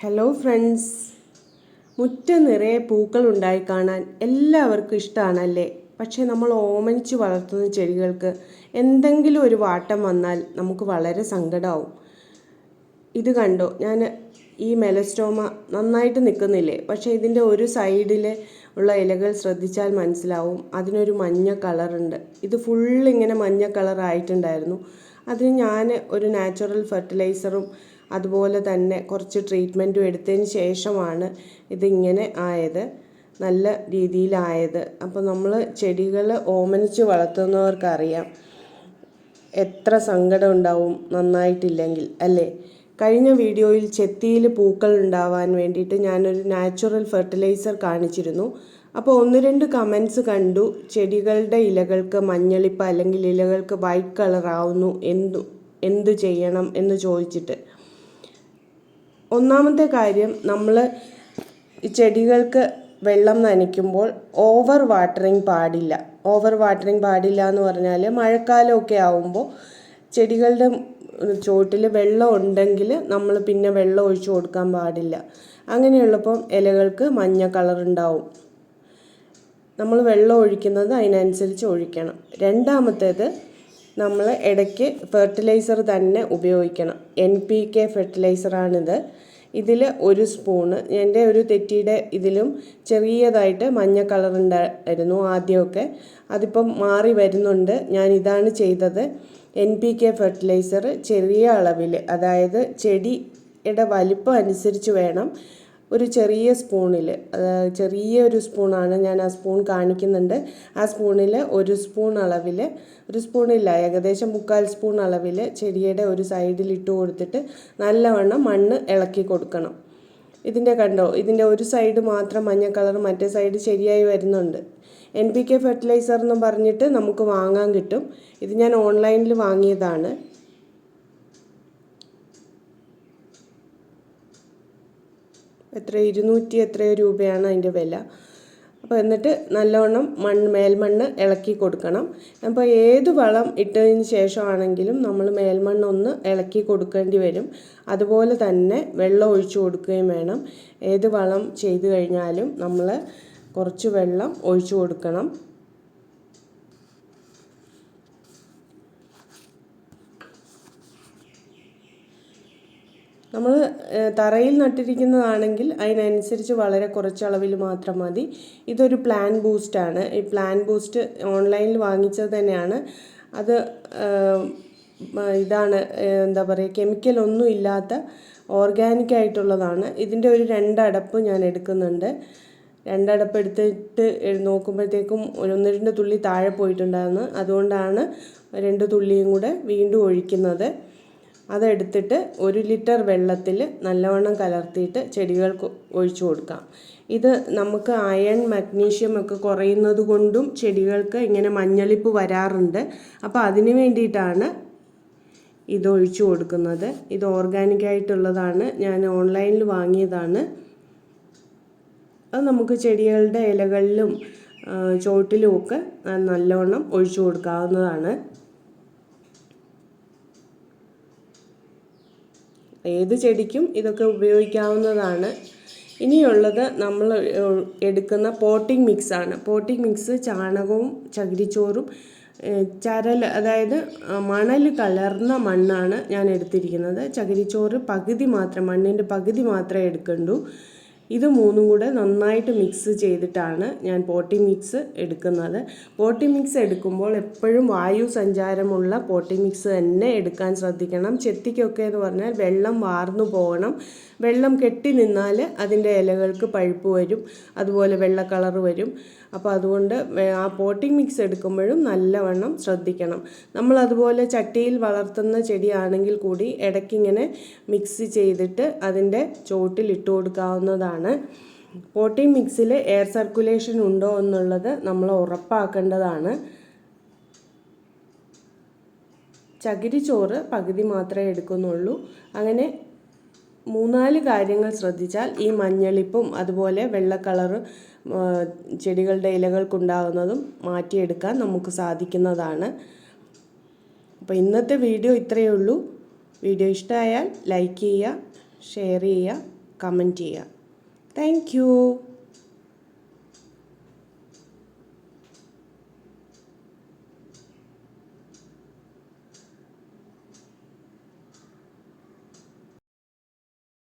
Hello friends മുറ്റം നിറയെ പൂക്കൾ ഉണ്ടായി കാണാൻ എല്ലാവർക്കും ഇഷ്ടമാണല്ലേ പക്ഷേ നമ്മൾ ഓമനിച്ച് വളർത്തുന്ന ചെടികൾക്ക് എന്തെങ്കിലും ഒരു വാട്ടം വന്നാൽ നമുക്ക് വളരെ സങ്കടമാവും ഇത് കണ്ടോ? ഞാൻ ഈ മെലസ്റ്റോമ നന്നായിട്ട് നിൽക്കുന്നില്ലേ? പക്ഷേ ഇതിന്റെ ഒരു സൈഡിൽ ഉള്ള ഇലകൾ ശ്രദ്ധിച്ചാൽ മനസ്സിലാവും. അതിനൊരു മഞ്ഞ കളറുണ്ട് ഇത് ഫുൾ ഇങ്ങനെ മഞ്ഞ കളറായിട്ടുണ്ടായിരുന്നു അതിന് ഞാൻ ഒരു നാച്ചുറൽ ഫെർട്ടിലൈസറും അതുപോലെ തന്നെ കുറച്ച് ട്രീറ്റ്മെന്റും എടുത്തതിന് ശേഷമാണ് ഇതിങ്ങനെ ആയത്. നല്ല രീതിയിലായത്. അപ്പോൾ നമ്മൾ ചെടികൾ ഓമനിച്ച് വളർത്തുന്നവർക്കറിയാം എത്ര സങ്കടം ഉണ്ടാവും നന്നായിട്ടില്ലെങ്കിൽ അല്ലേ? കഴിഞ്ഞ വീഡിയോയിൽ ചെത്തിയിൽ പൂക്കൾ ഉണ്ടാവാൻ വേണ്ടിയിട്ട് ഞാനൊരു നാച്ചുറൽ ഫെർട്ടിലൈസർ കാണിച്ചിരുന്നു. അപ്പോൾ ഒന്ന് രണ്ട് കമൻസ് കണ്ടു. ചെടികളുടെ ഇലകൾക്ക് മഞ്ഞളിപ്പ് അല്ലെങ്കിൽ ഇലകൾക്ക് വൈറ്റ് കളർ ആവുന്നു. എന്തു എന്ത് ചെയ്യണം എന്ന് ചോദിച്ചിട്ട്. ഒന്നാമത്തെ കാര്യം നമ്മൾ ഈ ചെടികൾക്ക് വെള്ളം നനയ്ക്കുമ്പോൾ ഓവർ വാട്ടറിങ് പാടില്ല. ഓവർ വാട്ടറിങ് പാടില്ല എന്ന് പറഞ്ഞാൽ മഴക്കാലമൊക്കെ ആവുമ്പോൾ ചെടികളുടെ ചുവട്ടിൽ വെള്ളം ഉണ്ടെങ്കിൽ നമ്മൾ പിന്നെ വെള്ളം ഒഴിച്ചു കൊടുക്കാൻ പാടില്ല. അങ്ങനെയുള്ളപ്പം ഇലകൾക്ക് മഞ്ഞ കളറുണ്ടാവും നമ്മൾ വെള്ളം ഒഴിക്കുന്നത് അതിനനുസരിച്ച് ഒഴിക്കണം. രണ്ടാമത്തേത് നമ്മൾ ഇടയ്ക്ക് ഫെർട്ടിലൈസർ തന്നെ ഉപയോഗിക്കണം. എൻ പി കെ ഫെർട്ടിലൈസറാണിത് ഇതിൽ ഒരു സ്പൂണ് എന്റെ ഒരു തെറ്റിയുടെ ഇതിലും ചെറിയതായിട്ട് മഞ്ഞ കളർ ഉണ്ടായിരുന്നു ആദ്യമൊക്കെ. അതിപ്പം മാറി വരുന്നുണ്ട്. ഞാൻ ഇതാണ് ചെയ്തത്. എൻ പി കെ ഫെർട്ടിലൈസർ ചെറിയ അളവിൽ അതായത് ചെടിയുടെ വലിപ്പം അനുസരിച്ച് വേണം. ഒരു ചെറിയ സ്പൂണിൽ ചെറിയ ഒരു സ്പൂണാണ് ഞാൻ ആ സ്പൂൺ കാണിക്കുന്നുണ്ട്. ആ സ്പൂണിൽ ഒരു സ്പൂൺ അളവിൽ ഒരു സ്പൂണില്ല ഏകദേശം മുക്കാൽ സ്പൂൺ അളവിൽ ചെടിയുടെ ഒരു സൈഡിൽ ഇട്ട് കൊടുത്തിട്ട് നല്ലവണ്ണം മണ്ണ് ഇളക്കി കൊടുക്കണം. ഇതിന്റെ കണ്ടോ ഇതിന്റെ ഒരു സൈഡ് മാത്രം മഞ്ഞ കളർ മറ്റേ സൈഡ് ശരിയായി വരുന്നുണ്ട്. എൻ പി കെ ഫെർട്ടിലൈസർ എന്ന് പറഞ്ഞിട്ട് നമുക്ക് വാങ്ങാൻ കിട്ടും. ഇത് ഞാൻ ഓൺലൈനിൽ വാങ്ങിയതാണ്. എത്ര ഇരുന്നൂറ്റി എത്രയോ രൂപയാണ് അതിന്റെ വില. അപ്പോൾ എന്നിട്ട് നല്ലവണ്ണം മണ്ണ് മേൽമണ്ണ് ഇളക്കി കൊടുക്കണം. അപ്പോൾ ഏത് വളം ഇട്ടതിന് ശേഷമാണെങ്കിലും നമ്മൾ മേൽമണ്ണ് ഒന്ന് ഇളക്കി കൊടുക്കേണ്ടി വരും. അതുപോലെ തന്നെ വെള്ളം ഒഴിച്ചു കൊടുക്കുകയും വേണം. ഏത് വളം ചെയ്തു കഴിഞ്ഞാലും നമ്മൾ കുറച്ച് വെള്ളം ഒഴിച്ചു കൊടുക്കണം. നമ്മൾ തറയിൽ നട്ടിരിക്കുന്നതാണെങ്കിൽ അതിനനുസരിച്ച് വളരെ കുറച്ച് അളവിൽ മാത്രം മതി. ഇതൊരു പ്ലാൻ ബൂസ്റ്റാണ് ഈ പ്ലാൻ ബൂസ്റ്റ് ഓൺലൈനിൽ വാങ്ങിച്ചത് തന്നെയാണ്. അത് ഇതാണ് എന്താ പറയുക കെമിക്കലൊന്നും ഇല്ലാത്ത ഓർഗാനിക് ആയിട്ടുള്ളതാണ്. ഇതിന്റെ ഒരു രണ്ടടപ്പ് ഞാൻ എടുക്കുന്നുണ്ട്. രണ്ടടപ്പ് എടുത്തിട്ട് നോക്കുമ്പോഴത്തേക്കും ഒന്ന് രണ്ട് തുള്ളി താഴെ പോയിട്ടുണ്ടായിരുന്നു. അതുകൊണ്ടാണ് രണ്ട് തുള്ളിയും കൂടെ വീണ്ടും ഒഴിക്കുന്നത്. അതെടുത്തിട്ട് ഒരു ലിറ്റർ വെള്ളത്തിൽ നല്ലവണ്ണം കലർത്തിയിട്ട് ചെടികൾക്ക് ഒഴിച്ചു കൊടുക്കാം. ഇത് നമുക്ക് അയൺ മഗ്നീഷ്യം ഒക്കെ കുറയുന്നത് കൊണ്ടും ചെടികൾക്ക് ഇങ്ങനെ മഞ്ഞളിപ്പ് വരാറുണ്ട്. അപ്പോൾ അതിന് വേണ്ടിയിട്ടാണ് ഇത് ഒഴിച്ചു കൊടുക്കുന്നത്. ഇത് ഓർഗാനിക് ആയിട്ടുള്ളതാണ്. ഞാൻ ഓൺലൈനിൽ വാങ്ങിയതാണ്. അത് നമുക്ക് ചെടികളുടെ ഇലകളിലും ചോട്ടിലും ഒക്കെ നല്ലവണ്ണം ഒഴിച്ചു കൊടുക്കാവുന്നതാണ്. ഏത് ചെടിക്കും ഇതൊക്കെ ഉപയോഗിക്കാവുന്നതാണ്. ഇനിയുള്ളത് നമ്മൾ എടുക്കുന്ന പോട്ടിംഗ് മിക്സാണ് പോട്ടിംഗ് മിക്സ് ചാണകവും ചകിരിച്ചോറും ചരൽ അതായത് മണൽ കലർന്ന മണ്ണാണ് ഞാൻ എടുത്തിരിക്കുന്നത്. ചകിരിച്ചോറ് പകുതി മാത്രം മണ്ണിന്റെ പകുതി മാത്രമേ എടുക്കണ്ടൂ. ഇത് മൂന്നും കൂടെ നന്നായിട്ട് മിക്സ് ചെയ്തിട്ടാണ് ഞാൻ പോട്ടി മിക്സ് എടുക്കുന്നത്. പോട്ടി മിക്സ് എടുക്കുമ്പോൾ എപ്പോഴും വായു സഞ്ചാരമുള്ള പോട്ടി മിക്സ് തന്നെ എടുക്കാൻ ശ്രദ്ധിക്കണം. ചെത്തിക്കൊക്കെ എന്ന് പറഞ്ഞാൽ വെള്ളം വാർന്നു പോകണം. വെള്ളം കെട്ടി നിന്നാൽ അതിന്റെ ഇലകൾക്ക് പഴുപ്പ് വരും. അതുപോലെ വെള്ള കളർ വരും. അപ്പോൾ അതുകൊണ്ട് ആ പോട്ടിംഗ് മിക്സ് എടുക്കുമ്പോഴും നല്ലവണ്ണം ശ്രദ്ധിക്കണം. നമ്മൾ അതുപോലെ ചട്ടിയിൽ വളർത്തുന്ന ചെടിയാണെങ്കിൽ കൂടി ഇടയ്ക്കിങ്ങനെ മിക്സ് ചെയ്തിട്ട് അതിന്റെ ചോട്ടിൽ ഇട്ട് കൊടുക്കാവുന്നതാണ്. പോട്ടിംഗ് മിക്സിൽ എയർ സർക്കുലേഷൻ ഉണ്ടോ എന്നുള്ളത് നമ്മൾ ഉറപ്പാക്കേണ്ടതാണ്. ചകിരിച്ചോറ് പകുതി മാത്രമേ എടുക്കുന്നുള്ളൂ. അങ്ങനെ മൂന്നാൽ കാര്യങ്ങൾ ശ്രദ്ധിച്ചാൽ ഈ മഞ്ഞളിപ്പും അതുപോലെ വെള്ള ചെടികളുടെ ഇലകൾക്കുണ്ടാകുന്നതും മാറ്റിയെടുക്കാൻ നമുക്ക് സാധിക്കുന്നതാണ്. അപ്പോൾ ഇന്നത്തെ വീഡിയോ ഇത്രയേ ഉള്ളൂ. വീഡിയോ ഇഷ്ടമായാൽ ലൈക്ക് ചെയ്യുക ഷെയർ ചെയ്യുക കമന്റ് ചെയ്യുക. Thank you.